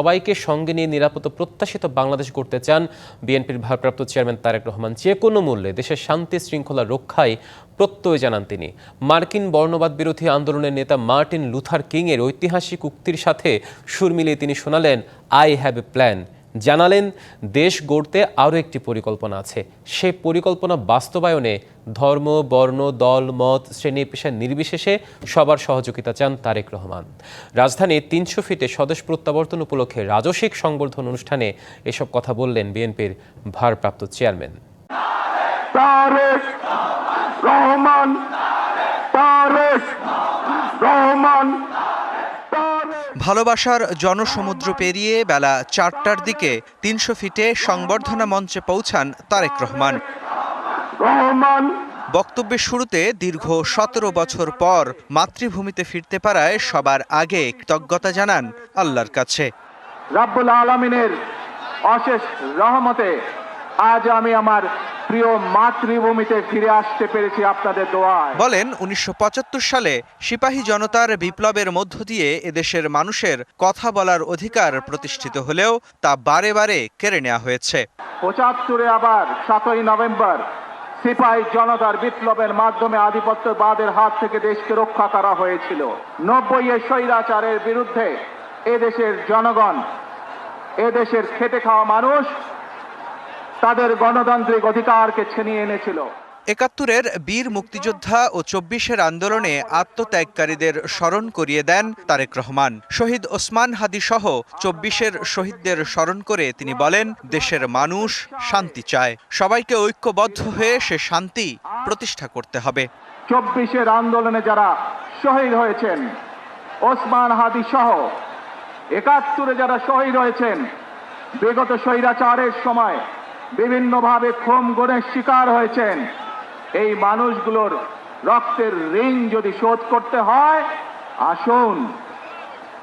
সবাইকে সঙ্গে নিয়ে নিরাপদ প্রত্যাশিত বাংলাদেশ করতে চান বিএনপির ভারপ্রাপ্ত চেয়ারম্যান তারেক রহমান। যে কোনো মূল্যে দেশের শান্তি, শৃঙ্খলা রক্ষায় প্রত্যয় জানান তিনি। মার্কিন বর্ণবাদ বিরোধী আন্দোলনের নেতা মার্টিন লুথার কিংয়ের ঐতিহাসিক উক্তির সাথে সুর মিলিয়ে তিনি শোনালেন আই হ্যাভ এ প্ল্যান জানালেন, দেশ গড়তে আরও একটি পরিকল্পনা আছে। সে পরিকল্পনা বাস্তবায়নে ধর্ম, বর্ণ, দল, মত, শ্রেণি পেশা নির্বিশেষে সবার সহযোগিতা চান তারেক রহমান। রাজধানীর তিনশো ফিটে স্বদেশ প্রত্যাবর্তন উপলক্ষে রাজস্বিক সংবর্ধন অনুষ্ঠানে এসব কথা বললেন বিএনপির ভারপ্রাপ্ত চেয়ারম্যান। রহমান রহমান ভালোবাসার জনসমুদ্র পেরিয়ে বেলা চারটার দিকে তিনশো ফিটে সংবর্ধনা মঞ্চে পৌঁছান তারেক রহমান। বক্তব্যের শুরুতে দীর্ঘ সতেরো বছর পর মাতৃভূমিতে ফিরতে পারায় সবার আগে কৃতজ্ঞতা জানান আল্লাহর কাছে। রাব্বুল আলমিনের অশেষ রহমতে আজ আমি আমার প্রিয় মাতৃভূমিতে ফিরে আসতে পেরেছি আপনাদের দোয়ায়। বলেন উনিশশো পঁচাত্তর সালে সিপাহী জনতার বিপ্লবের মধ্য দিয়ে এদেশের মানুষের কথা বলার অধিকার প্রতিষ্ঠিত হলেও তা বারে বারে কেড়ে নেওয়া হয়েছে। পঁচাত্তরে আবার সাতই নভেম্বর সিপাহী জনতার বিপ্লবের মাধ্যমে আধিপত্যবাদের হাত থেকে দেশকে রক্ষা করা হয়েছিল। নব্বই এর স্বৈরাচারের বিরুদ্ধে এদেশের জনগণ এদেশের খেটে খাওয়া মানুষ তাদের গণতান্ত্রিক অধিকারকে ছিনিয়ে এনেছিল। একাত্তরের বীর মুক্তিযোদ্ধা ও চব্বিশের আন্দোলনে আত্মত্যাগকারীদের স্মরণ করিয়ে দেন তারেক রহমান। শহীদ ওসমান হাদি সহ চব্বিশের শহীদদের স্মরণ করে তিনি বলেন দেশের মানুষ শান্তি চায়। সবাইকে ঐক্যবদ্ধ হয়ে সে শান্তি প্রতিষ্ঠা করতে হবে। চব্বিশের আন্দোলনে যারা শহীদ হয়েছেন ওসমান হাদি সহ একাত্তরে যারা শহীদ হয়েছেন বিগত স্বৈরাচারের সময় বিভিন্নভাবে খুম গুণের শিকার হয়েছেন। এই মানুষগুলোর রক্তের ঋণ যদি শোধ করতে হয় আসুন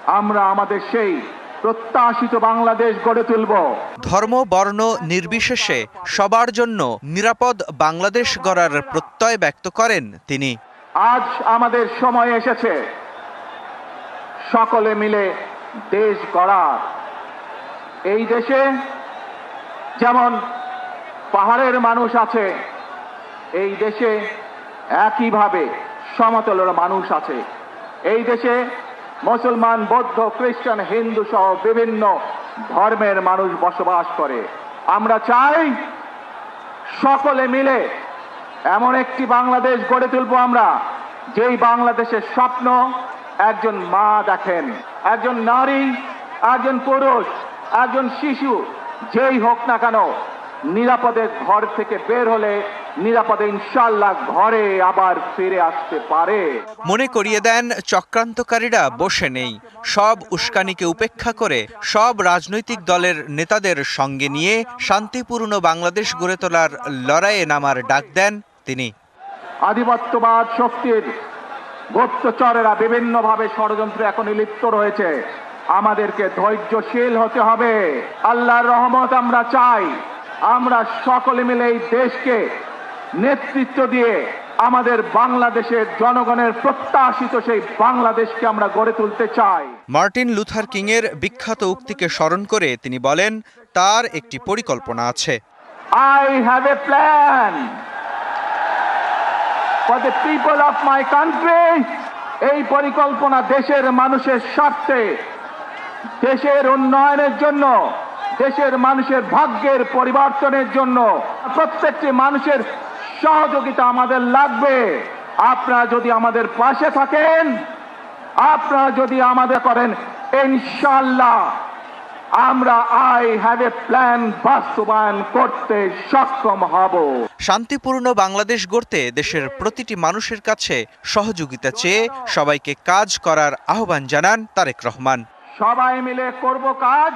আমরা আমাদের সেই প্রত্যাশিত বাংলাদেশ গড়ে তুলব। ধর্ম বর্ণ নির্বিশেষে সবার জন্য নিরাপদ বাংলাদেশ গড়ার প্রত্যয় ব্যক্ত করেন তিনি। আজ আমাদের সময় এসেছে। সকলে মিলে দেশ গড়ার। এই দেশে যেমন পাহাড়ের মানুষ আছে। এই দেশে একইভাবে সমতলের মানুষ আছে। এই দেশে মুসলমান, বৌদ্ধ, খ্রিস্টান, হিন্দু সহ বিভিন্ন ধর্মের মানুষ বসবাস করে। আমরা চাই সকলে মিলে এমন একটি বাংলাদেশ গড়ে তুলবো আমরা, যেই বাংলাদেশের স্বপ্ন একজন মা দেখেন, একজন নারী, একজন পুরুষ, একজন শিশু, যেই হোক না কেন নিরাপদে ঘর থেকে বের হলে নিরাপদে ইনশাল্লাহ ঘরে আবার ফিরে আসতে পারে। মনে করিয়ে দেন চক্রান্তকারীরা বসে নেই। সব উস্কানিকে উপেক্ষা করে সব রাজনৈতিক দলের নেতাদের সঙ্গে নিয়ে শান্তিপূর্ণ বাংলাদেশ গড়ে তোলার লড়াইয়ে নামার ডাক দেন তিনি। আধিপত্যবাদ শক্তির গুপ্তচরেরা বিভিন্নভাবে ষড়যন্ত্রে এখন লিপ্ত রয়েছে। আমাদেরকে ধৈর্যশীল হতে হবে। আল্লাহর রহমত আমরা চাই। আমরা সকলে মিলে এই দেশকে নেতৃত্ব দিয়ে আমাদের বাংলাদেশের জনগণের প্রত্যাশিত সেই বাংলাদেশকে আমরা গড়ে তুলতে চাই মার্টিন লুথার কিংয়ের বিখ্যাত উক্তিকে স্মরণ করে তিনি বলেন তার একটি পরিকল্পনা আছে I have a plan for the people of my country. এই পরিকল্পনা দেশের মানুষের স্বার্থে দেশের উন্নয়নের জন্য দেশের মানুষের ভাগ্যের পরিবর্তনের জন্য প্রত্যেকটি মানুষের সহযোগিতা আমাদের লাগবে। আপনারা যদি আমাদের পাশে থাকেন আপনারা যদি আমাদের করেন ইনশাল্লাহ আমরা আই হ্যাভ এ প্ল্যান বাস্তবায়ন করতে সক্ষম হব। শান্তিপূর্ণ বাংলাদেশ গড়তে দেশের প্রতিটি মানুষের কাছে সহযোগিতা চেয়ে সবাইকে কাজ করার আহ্বান জানান তারেক রহমান। সবাই মিলে করব কাজ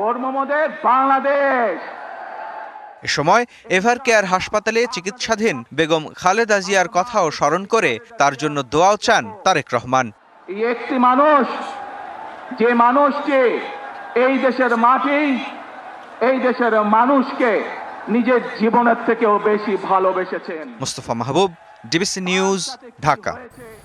গর্মমদের বাংলাদেশ। এ সময় এভার কেয়ার হাসপাতালে চিকিৎসাধীন বেগম খালেদা জিয়ার কথাও স্মরণ করে তার জন্য দোয়াও চান তারেক রহমান। একটি মানুষ যে মানুষকে এই দেশের মাটি এই দেশের মানুষকে নিজের জীবনের থেকেও বেশি ভালোবেসেছেন। মুস্তফা মাহবুব ডিবিসি নিউজ ঢাকা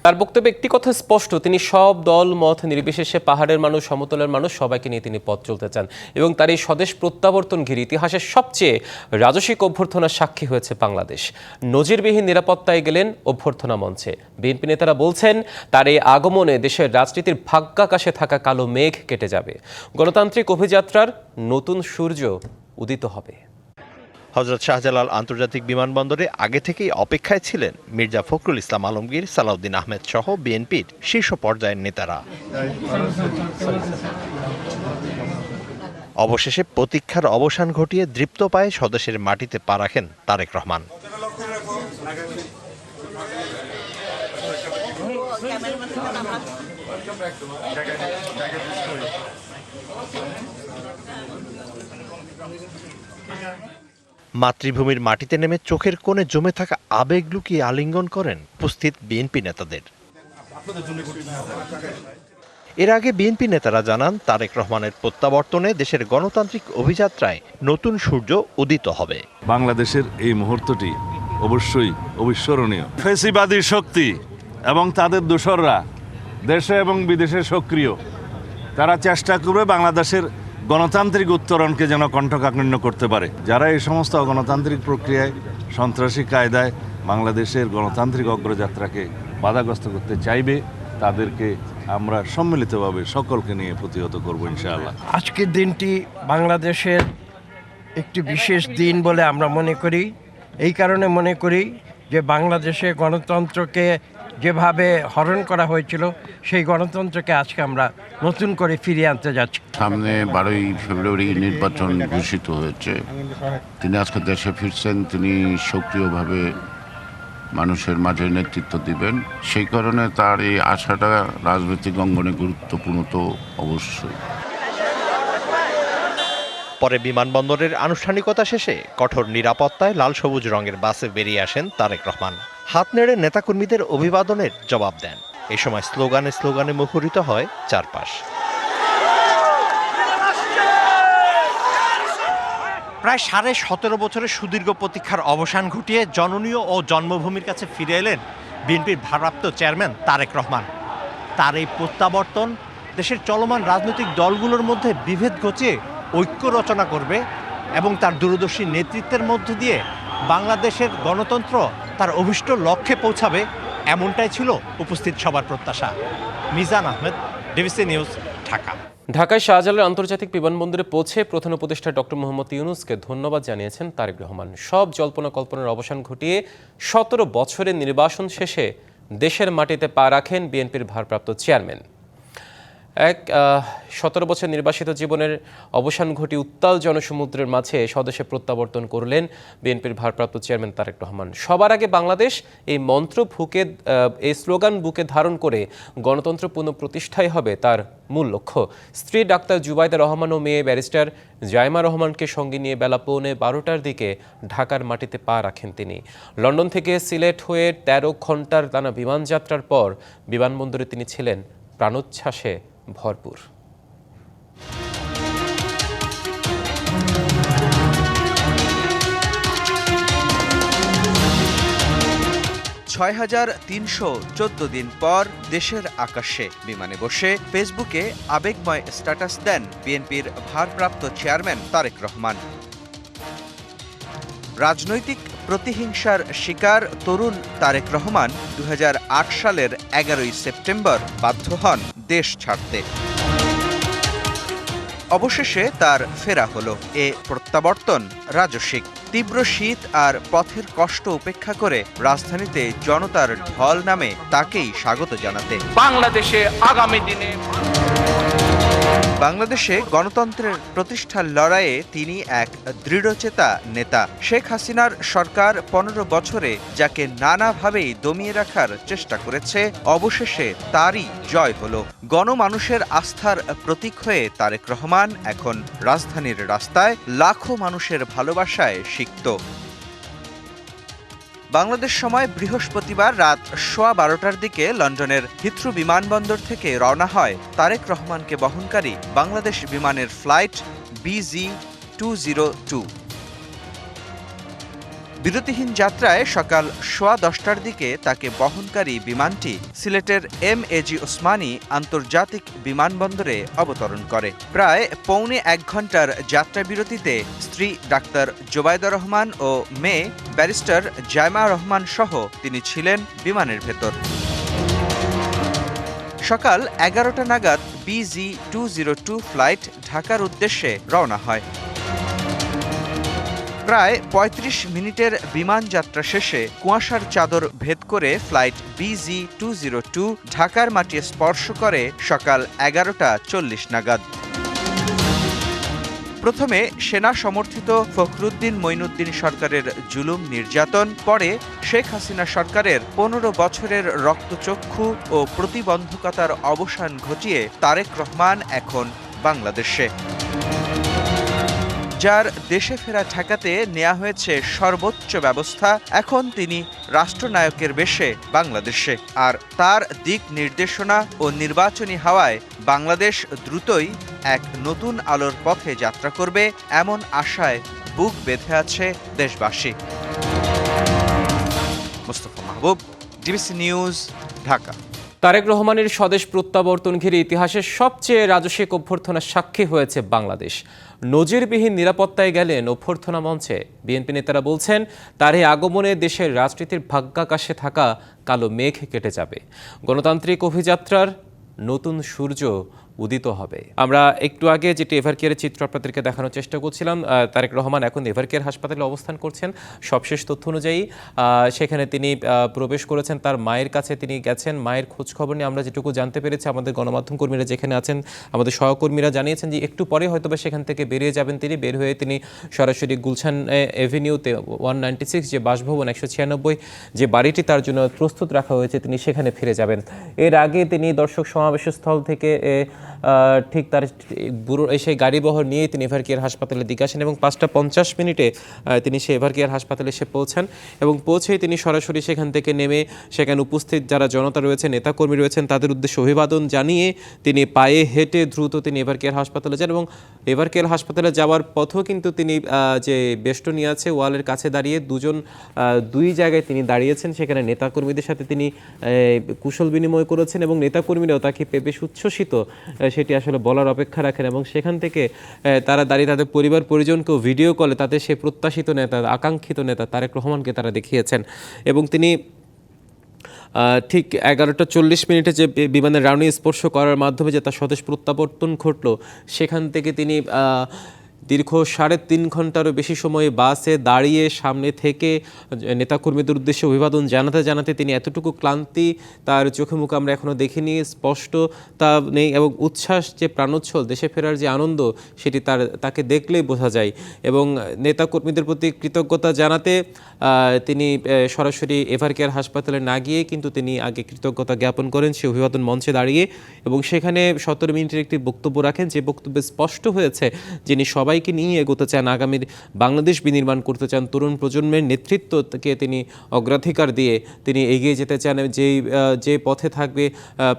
তার বক্তব্যে একটি কথা স্পষ্ট, তিনি সব দল, মত নির্বিশেষে পাহাড়ের মানুষ, সমতলের মানুষ, সবাইকে নিয়ে তিনি পথ চলতে চান এবং তার এই স্বদেশ প্রত্যাবর্তন ঘিরে ইতিহাসের সবচেয়ে রাজস্বিক অভ্যর্থনার সাক্ষী হয়েছে বাংলাদেশ। নজিরবিহীন নিরাপত্তায় গেলেন অভ্যর্থনা মঞ্চে। বিএনপি নেতারা বলছেন, তার এই আগমনে দেশের রাজনীতির ভাগ্যাকাশে থাকা কালো মেঘ কেটে যাবে। গণতান্ত্রিক অভিযাত্রার নতুন সূর্য উদিত হবে। হজরত শাহজালাল আন্তর্জাতিক বিমানবন্দরে আগে থেকেই অপেক্ষায় ছিলেন মির্জা ফখরুল ইসলাম আলমগীর, সালাউদ্দিন আহমেদ সহ বিএনপির শীর্ষ পর্যায়ের নেতারা। অবশেষে প্রতীক্ষার অবসান ঘটিয়ে দৃপ্ত পায়ে স্বদেশের মাটিতে পা রাখেন তারেক রহমান। মাতৃভূমির মাটিতে নেমে চোখের কোণে জমে থাকা আবেগ লুকিয়ে আলিঙ্গন করেন উপস্থিত বিএনপি নেতাদের? এর আগে বিএনপি নেতারা জানান, তারেক রহমানের প্রত্যাবর্তনে দেশের গণতান্ত্রিক অভিযাত্রায় নতুন সূর্য উদিত হবে। বাংলাদেশের এই মুহূর্তটি অবশ্যই অবিস্মরণীয়। ফেসিবাদী শক্তি এবং তাদের দোসররা দেশে এবং বিদেশে সক্রিয়। তারা চেষ্টা করবে বাংলাদেশের গণতান্ত্রিক উত্তরণকে যেন কণ্ঠকাকীর্ণ করতে পারে। যারা এই সমস্ত গণতান্ত্রিক প্রক্রিয়ায়, সন্ত্রাসী কায়দায় বাংলাদেশের গণতান্ত্রিক অগ্রযাত্রাকে বাধাগ্রস্ত করতে চাইবে, তাদেরকে আমরা সম্মিলিতভাবে সকলকে নিয়ে প্রতিহত করব ইনশাআল্লাহ। আজকের দিনটি বাংলাদেশের একটি বিশেষ দিন বলে আমরা মনে করি। এই কারণে মনে করি যে বাংলাদেশে গণতন্ত্রকে যেভাবে হরণ করা হয়েছিল সেই গণতন্ত্রকে আজকে আমরা নতুন করে ফিরিয়ে আনতে যাচ্ছি। সামনে বারোই ফেব্রুয়ারি নির্বাচন ঘোষিত হয়েছে। তিনি আজকে দেশে ফিরছেন তিনি সক্রিয়ভাবে মানুষের মাঝে নেতৃত্ব দিবেন। সেই কারণে তার এই আশাটা রাজনৈতিক অঙ্গনে গুরুত্বপূর্ণ তো অবশ্যই। পরে বিমানবন্দরের আনুষ্ঠানিকতা শেষে কঠোর নিরাপত্তায় লাল সবুজ রঙের বাসে বেরিয়ে আসেন তারেক রহমান। হাত নেড়ে নেতাকর্মীদের অভিবাদনের জবাব দেন। এ সময় স্লোগানে স্লোগানে মুখরিত হয় চারপাশ। প্রায় সাড়ে সতেরো বছরের সুদীর্ঘ প্রতীক্ষার অবসান ঘটিয়ে জননীয় ও জন্মভূমির কাছে ফিরে এলেন বিএনপির ভারপ্রাপ্ত চেয়ারম্যান তারেক রহমান। তার এই প্রত্যাবর্তন দেশের চলমান রাজনৈতিক দলগুলোর মধ্যে বিভেদ ঘটিয়ে ঐক্য রচনা করবে এবং তার দূরদর্শী নেতৃত্বের মধ্য দিয়ে বাংলাদেশের গণতন্ত্র তার অভিষ্ট লক্ষ্যে পৌঁছাবে এমনটাই ছিল উপস্থিত সবার প্রত্যাশা। Mizan Ahmed, DBC news, Dhaka. ঢাকায় শাহজালাল আন্তর্জাতিক বিমানবন্দরে পৌঁছে প্রধান উপদেষ্টা ডক্টর মোহাম্মদ ইউনুসকে ধন্যবাদ জানিয়েছেন তারেক রহমান। সব জল্পনা কল্পনার অবসান ঘটিয়ে সতেরো বছরের নির্বাসন শেষে দেশের মাটিতে পা রাখেন বিএনপির ভারপ্রাপ্ত চেয়ারম্যান। এক সতেরো বছর নির্বাসিত জীবনের অবসান ঘটি উত্তাল জনসমুদ্রের মাঝে স্বদেশে প্রত্যাবর্তন করলেন বিএনপির ভারপ্রাপ্ত চেয়ারম্যান তারেক রহমান। সবার আগে বাংলাদেশ এই মন্ত্র ফুকে এই স্লোগান বুকে ধারণ করে গণতন্ত্র পুনঃপ্রতিষ্ঠাই হবে তার মূল লক্ষ্য। স্ত্রী ডাক্তার জুবাইদা রহমান ও মেয়ে ব্যারিস্টার জাইমা রহমানকে সঙ্গে নিয়ে বেলা পৌনে বারোটার দিকে ঢাকার মাটিতে পা রাখেন তিনি। লন্ডন থেকে সিলেট হয়ে তেরো ঘণ্টার টানা বিমানযাত্রার পর বিমানবন্দরে তিনি ছিলেন প্রাণোচ্ছ্বাসে ভরপুর। ছয় হাজার তিনশো চোদ্দ দিন পর দেশের আকাশে বিমানে বসে ফেসবুকে আবেগময় স্ট্যাটাস দেন বিএনপির ভারপ্রাপ্ত চেয়ারম্যান তারেক রহমান। রাজনৈতিক প্রতিহিংসার শিকার তরুণ তারেক রহমান দু হাজার আট সালের এগারোই সেপ্টেম্বর বাধ্য হন দেশ ছাড়তে। অবশেষে তার ফেরা হলো। এ প্রত্যাবর্তন রাজস্বিক। তীব্র শীত আর পথের কষ্ট উপেক্ষা করে রাজধানীতে জনতার ঢল নামে তাকেই স্বাগত জানাতে। বাংলাদেশে আগামী দিনে বাংলাদেশে গণতন্ত্রের প্রতিষ্ঠার লড়াইয়ে তিনি এক দৃঢ়চেতা নেতা। শেখ হাসিনার সরকার পনেরো বছরে যাকে নানাভাবেই দমিয়ে রাখার চেষ্টা করেছে, অবশেষে তারই জয় হলো। গণমানুষের আস্থার প্রতীক হয়ে তারেক রহমান এখন রাজধানীর রাস্তায় লাখো মানুষের ভালোবাসায় সিক্ত। বাংলাদেশ সময় বৃহস্পতিবার রাত সোয়া বারোটার দিকে লন্ডনের হিথ্রু বিমানবন্দর থেকে রওনা হয় তারেক রহমানকে বহনকারী বাংলাদেশ বিমানের flight BG two zero two বিরতিহীন যাত্রায় সকাল সোয়া দশটার দিকে তাকে বহনকারী বিমানটি সিলেটের এম এজি ওসমানী আন্তর্জাতিক বিমানবন্দরে অবতরণ করে। প্রায় পৌনে এক ঘণ্টার যাত্রা বিরতিতে স্ত্রী ডাক্তার জোবায়দা রহমান ও মেয়ে ব্যারিস্টার জায়মা রহমান সহ তিনি ছিলেন বিমানের ভেতর। সকাল এগারোটা নাগাদ BG two zero two flight ঢাকার উদ্দেশ্যে রওনা হয়। প্রায় ৩৫ মিনিটের বিমান যাত্রা শেষে কুয়াশার চাদর ভেদ করে flight BG two zero two ঢাকার মাটি স্পর্শ করে সকাল এগারোটা চল্লিশ নাগাদ। প্রথমে সেনা সমর্থিত ফখরুদ্দিন মঈনুদ্দিন সরকারের জুলুম নির্যাতন, পরে শেখ হাসিনা সরকারের পনেরো বছরের রক্তচক্ষু ও প্রতিবন্ধকতার অবসান ঘটিয়ে তারেক রহমান এখন বাংলাদেশে। যার দেশে ফেরা ঠেকাতে নেওয়া হয়েছে সর্বোচ্চ ব্যবস্থা, এখন তিনি রাষ্ট্রনায়কের বেশে বাংলাদেশে। আর তার দিক নির্দেশনা ও নির্বাচনী হাওয়ায় বাংলাদেশ দ্রুতই এক নতুন আলোর পথে যাত্রা করবে এমন আশায় বুক বেঁধে আছে দেশবাসী। Mostafa Mahbub, DBC news, Dhaka. Tarique রহমানের স্বদেশ প্রত্যাবর্তন ঘিরে ইতিহাসের সবচেয়ে রাজস্বিক অভ্যর্থনার সাক্ষী হয়েছে বাংলাদেশ। নজিরবিহীন নিরাপত্তায় গেলেন অভ্যর্থনা মঞ্চে। বিএনপি নেতারা বলছেন, তার এই আগমনে দেশের রাজনীতির ভাগ্যাকাশে থাকা কালো মেঘ কেটে যাবে। গণতান্ত্রিক অভিযাত্রার নতুন সূর্য উদিত হবে। আমরা একটু আগে যেটি এভারকেয়ারের চিত্র আপনাদেরকে দেখানোর চেষ্টা করছিলাম তারেক রহমান এখন এভারকেয়ার হাসপাতালে অবস্থান করছেন। সবশেষ তথ্য অনুযায়ী সেখানে তিনি প্রবেশ করেছেন। তার মায়ের কাছে তিনি গেছেন। মায়ের খোঁজ খবর নিয়ে আমরা যেটুকু জানতে পেরেছি, আমাদের গণমাধ্যম কর্মীরা যেখানে আছেন, আমাদের সহকর্মীরা জানিয়েছেন যে একটু পরে হয়তো বা সেখান থেকে বেরিয়ে যাবেন তিনি। বের হয়ে তিনি সরাসরি গুলশান এভিনিউতে ওয়ান নাইনটি সিক্স যে বাসভবন একশো ছিয়ানব্বই যে বাড়িটি, তার জন্য প্রস্তুত রাখা হয়েছে। তিনি সেখানে ফিরে যাবেন। এর আগে তিনি দর্শক সমাবেশ স্থল থেকে ঠিক তার বুড়ো সেই গাড়িবহর নিয়ে তিনি এভারকেয়ার হাসপাতালের দিকে আসেন এবং পাঁচটা পঞ্চাশ মিনিটে তিনি সেই এভারকেয়ার হাসপাতালে এসে পৌঁছান এবং পৌঁছেই তিনি সরাসরি সেখান থেকে নেমে সেখানে উপস্থিত যারা জনতা রয়েছে, নেতাকর্মী রয়েছেন, তাদের উদ্দেশ্যে অভিবাদন জানিয়ে তিনি পায়ে হেঁটে দ্রুত তিনি এভারকেয়ার হাসপাতালে যান এবং এভারকেয়ার হাসপাতালে যাওয়ার পথও কিন্তু তিনি যে বেষ্টনী আছে ওয়ালের কাছে দাঁড়িয়ে দুজন দুই জায়গায় তিনি দাঁড়িয়েছেন। সেখানে নেতাকর্মীদের সাথে তিনি কুশল বিনিময় করেছেন এবং নেতাকর্মীরাও তাকে বেশ উচ্ছ্বসিত সেটি আসলে বলার অপেক্ষা রাখেন এবং সেখান থেকে তারা দাঁড়িয়ে তাদের পরিবার পরিজনকেও ভিডিও কলে তাদের সে প্রত্যাশিত নেতা, আকাঙ্ক্ষিত নেতা তারেক রহমানকে তারা দেখিয়েছেন। এবং তিনি ঠিক এগারোটা চল্লিশ মিনিটে যে বিমানের রাউনি স্পর্শ করার মাধ্যমে যে তার স্বদেশ প্রত্যাবর্তন ঘটল, সেখান থেকে তিনি দীর্ঘ সাড়ে তিন ঘন্টারও বেশি সময় বাসে দাঁড়িয়ে সামনে থেকে নেতাকর্মীদের উদ্দেশ্যে অভিবাদন জানাতে জানাতে তিনি এতটুকু ক্লান্তি তার চোখে মুখে আমরা এখনও দেখিনি। স্পষ্ট তা নেই এবং উচ্ছ্বাস যে প্রাণোচ্ছল, দেশে ফেরার যে আনন্দ, সেটি তার, তাকে দেখলেই বোঝা যায় এবং নেতাকর্মীদের প্রতি কৃতজ্ঞতা জানাতে তিনি সরাসরি এভারকেয়ার হাসপাতালে না গিয়ে কিন্তু তিনি আগে কৃতজ্ঞতা জ্ঞাপন করেন সে অভিবাদন মঞ্চে দাঁড়িয়ে এবং সেখানে সতেরো মিনিটের একটি বক্তব্য রাখেন। যে বক্তব্যে স্পষ্ট হয়েছে, যিনি সবাইকে নিয়ে এগোতে চান আগামীর বাংলাদেশ বিনির্মাণ করতে চান তরুণ প্রজন্মের নেতৃত্বকে তিনি অগ্রাধিকার দিয়ে তিনি এগিয়ে যেতে চান। যেই যে পথে থাকবে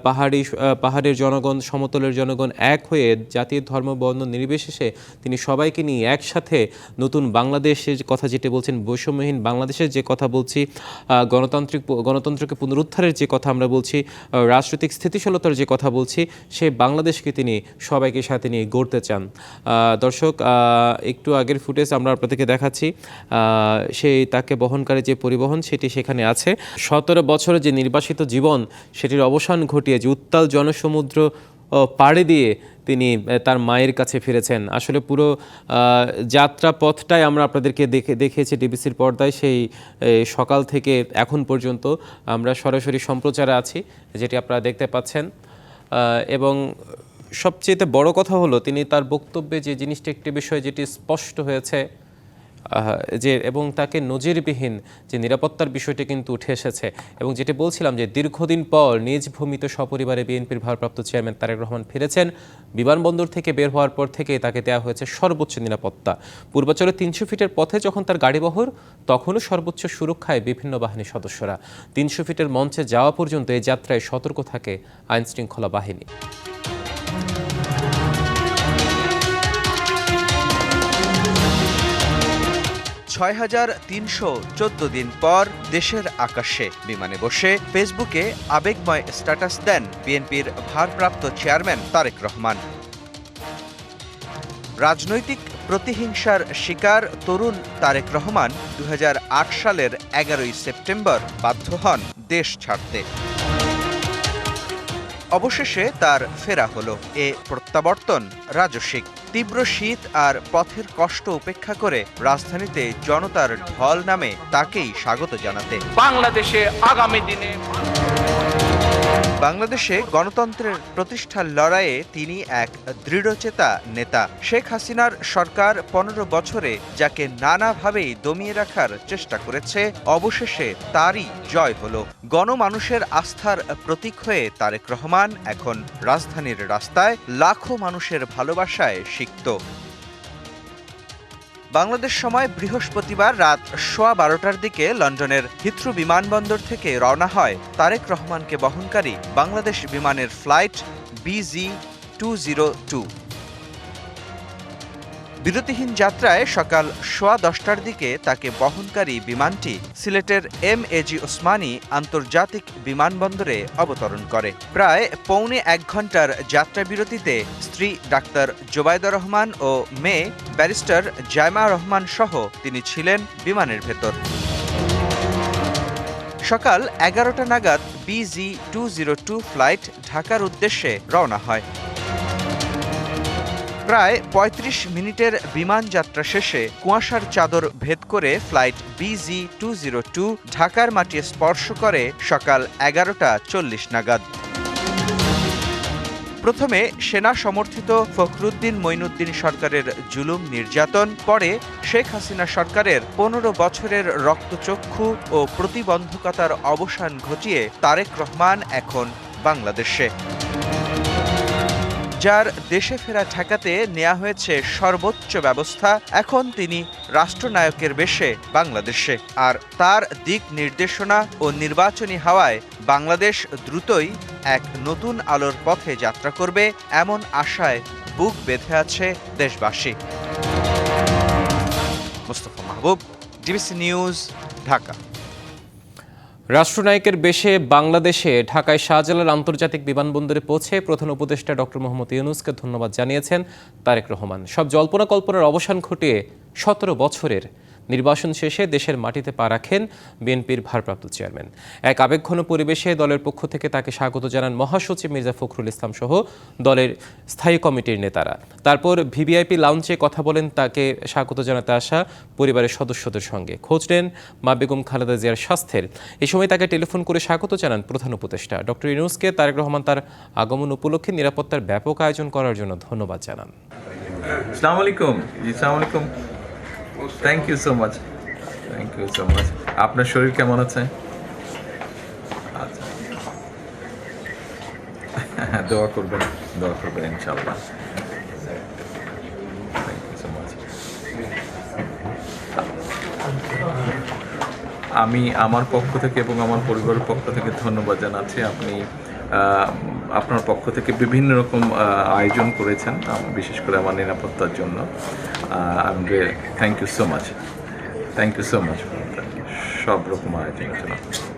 পাহাড়ি পাহাড়ের জনগণ, সমতলের জনগণ এক হয়ে জাতির ধর্ম, বর্ণ, নির্বিশেষে তিনি সবাইকে নিয়ে একসাথে নতুন বাংলাদেশের কথা যেটি বলছেন, বৈষম্যহীন বাংলাদেশের যে কথা বলছি গণতান্ত্রিক গণতন্ত্রকে পুনরুদ্ধারের যে কথা আমরা বলছি রাজনৈতিক স্থিতিশীলতার যে কথা বলছি সেই বাংলাদেশকে তিনি সবাইকে সাথে নিয়ে গড়তে চান। দর্শক একটু আগের ফুটেজ আমরা আপনাদেরকে দেখাচ্ছি। সেই তাকে বহনকারী যে পরিবহন, সেটি সেখানে আছে। সতেরো বছরের যে নির্বাসিত জীবন, সেটির অবসান ঘটিয়ে যে উত্তাল জনসমুদ্র পাড়ি দিয়ে তিনি তার মায়ের কাছে ফিরেছেন। আসলে পুরো যাত্রা পথটাই আমরা আপনাদেরকে দেখে, দেখিয়েছি ডিবিসির পর্দায়। সেই সকাল থেকে এখন পর্যন্ত আমরা সরাসরি সম্প্রচারে আছি, যেটি আপনারা দেখতে পাচ্ছেন। এবং সবচেয়ে বড় কথা হলো তিনি তার বক্তব্যে যে জিনিসটা একটি বিষয় যেটি স্পষ্ট হয়েছে যে এবং তাকে নজিরবিহীন যে নিরাপত্তার বিষয়টি কিন্তু উঠে এসেছে এবং যেটি বলছিলাম যে দীর্ঘদিন পর নিজ ভূমিতে সপরিবারে বিএনপির ভারপ্রাপ্ত চেয়ারম্যান তারেক রহমান ফিরেছেন। বিমানবন্দর থেকে বের হওয়ার পর থেকে তাকে দেওয়া হয়েছে সর্বোচ্চ নিরাপত্তা। পূর্বাচলে তিনশো ফিটের পথে যখন তার গাড়িবহর, তখনও সর্বোচ্চ সুরক্ষায় বিভিন্ন বাহিনীর সদস্যরা। তিনশো ফিটের মঞ্চে যাওয়া পর্যন্ত এই যাত্রায় সতর্ক থাকে আইনশৃঙ্খলা বাহিনী। ছয় হাজার তিনশো চোদ্দ দিন পর দেশের আকাশে বিমানে বসে ফেসবুকে আবেগময় স্ট্যাটাস দেন বিএনপির ভারপ্রাপ্ত চেয়ারম্যান তারেক রহমান। রাজনৈতিক প্রতিহিংসার শিকার তরুণ তারেক রহমান দু হাজার আট সালের এগারোই সেপ্টেম্বর বাধ্য হন দেশ ছাড়তে। অবশেষে তার ফেরা হলো। এ প্রত্যাবর্তন রাজস্বিক। তীব্র শীত আর পথের কষ্ট উপেক্ষা করে রাজধানীতে জনতার ঢল নামে তাকেই স্বাগত জানাতে। বাংলাদেশে আগামী দিনে বাংলাদেশে গণতন্ত্রের প্রতিষ্ঠার লড়াইয়ে তিনি এক দৃঢ়চেতা নেতা। শেখ হাসিনার সরকার পনেরো বছরে যাকে নানাভাবেই দমিয়ে রাখার চেষ্টা করেছে, অবশেষে তারই জয় হলো। গণমানুষের আস্থার প্রতীক হয়ে তারেক রহমান এখন রাজধানীর রাস্তায় লাখো মানুষের ভালোবাসায় সিক্ত। বাংলাদেশ সময় বৃহস্পতিবার রাত সোয়া বারোটার দিকে লন্ডনের হিথ্রু বিমানবন্দর থেকে রওনা হয় তারেক রহমানকে বহনকারী বাংলাদেশ বিমানের flight BG two zero two বিরতিহীন যাত্রায় সকাল সোয়া দশটার দিকে তাকে বহনকারী বিমানটি সিলেটের এম এজি ওসমানী আন্তর্জাতিক বিমানবন্দরে অবতরণ করে। প্রায় পৌনে এক ঘণ্টার যাত্রা বিরতিতে স্ত্রী ডাক্তার জোবায়দা রহমান ও মেয়ে ব্যারিস্টার জায়মা রহমান সহ তিনি ছিলেন বিমানের ভেতর। সকাল এগারোটা নাগাদ BG two zero two flight ঢাকার উদ্দেশ্যে রওনা হয়। প্রায় ৩৫ মিনিটের বিমান যাত্রা শেষে কুয়াশার চাদর ভেদ করে flight BG two zero two ঢাকার মাটি স্পর্শ করে সকাল এগারোটা চল্লিশ নাগাদ। প্রথমে সেনা সমর্থিত ফখরুদ্দিন মঈনুদ্দিন সরকারের জুলুম নির্যাতন, পরে শেখ হাসিনা সরকারের পনেরো বছরের রক্তচক্ষু ও প্রতিবন্ধকতার অবসান ঘটিয়ে তারেক রহমান এখন বাংলাদেশে। যার দেশে ফেরা ঠেকাতে নেওয়া হয়েছে সর্বোচ্চ ব্যবস্থা। এখন তিনি রাষ্ট্রনায়কের বেশে বাংলাদেশে। আর তার দিক নির্দেশনা ও নির্বাচনী হাওয়ায় বাংলাদেশ দ্রুতই এক নতুন আলোর পথে যাত্রা করবে এমন আশায় বুক বেঁধে আছে দেশবাসী। Mostafa Mahbub, DBC news, Dhaka. রাষ্ট্রনায়কের বেশে বাংলাদেশে ঢাকায় শাহজালাল আন্তর্জাতিক বিমানবন্দরে পৌঁছে প্রধান উপদেষ্টা ডক্টর মোহাম্মদ ইউনুসকে ধন্যবাদ জানিয়েছেন তারেক রহমান। সব জল্পনা কল্পনার অবসান ঘটিয়ে সতেরো বছরের নির্বাচন শেষে দেশের মাটিতে পা রাখেন বিএনপির ভারপ্রাপ্ত চেয়ারম্যান। এক আবেগঘন পরিবেশে দলের পক্ষ থেকে তাকে স্বাগত জানান মহাসচিব মির্জা ফখরুল ইসলাম সহ দলের স্থায়ী কমিটির নেতারা। তারপর ভিভিআইপি লাউঞ্চে কথা বলেন, তাকে স্বাগত জানাতে আসা পরিবারের সদস্যদের সঙ্গে। খোঁজ নেন মা বেগম খালেদা জিয়ার স্বাস্থ্যের। এই সময় তাকে টেলিফোন করে স্বাগত জানান প্রধান উপদেষ্টা। ডক্টর ইউনুসকে তারেক রহমান তার আগমন উপলক্ষে নিরাপত্তার ব্যাপক আয়োজন করার জন্য ধন্যবাদ জানান। আসসালামু আলাইকুম। আসসালামু আলাইকুম। Thank you so much thank you so much আপনার শরীর কেমন আছে? আচ্ছা। দোয়া করবেন দোয়া করবেন মাচ আমি আমার পক্ষ থেকে এবং আমার পরিবারের পক্ষ থেকে ধন্যবাদ জানাচ্ছি। আপনি আপনার পক্ষ থেকে বিভিন্ন রকম আয়োজন করেছেন বিশেষ করে আমার নিরাপত্তার জন্য। Thank you so much thank you so much সব রকম আয়োজন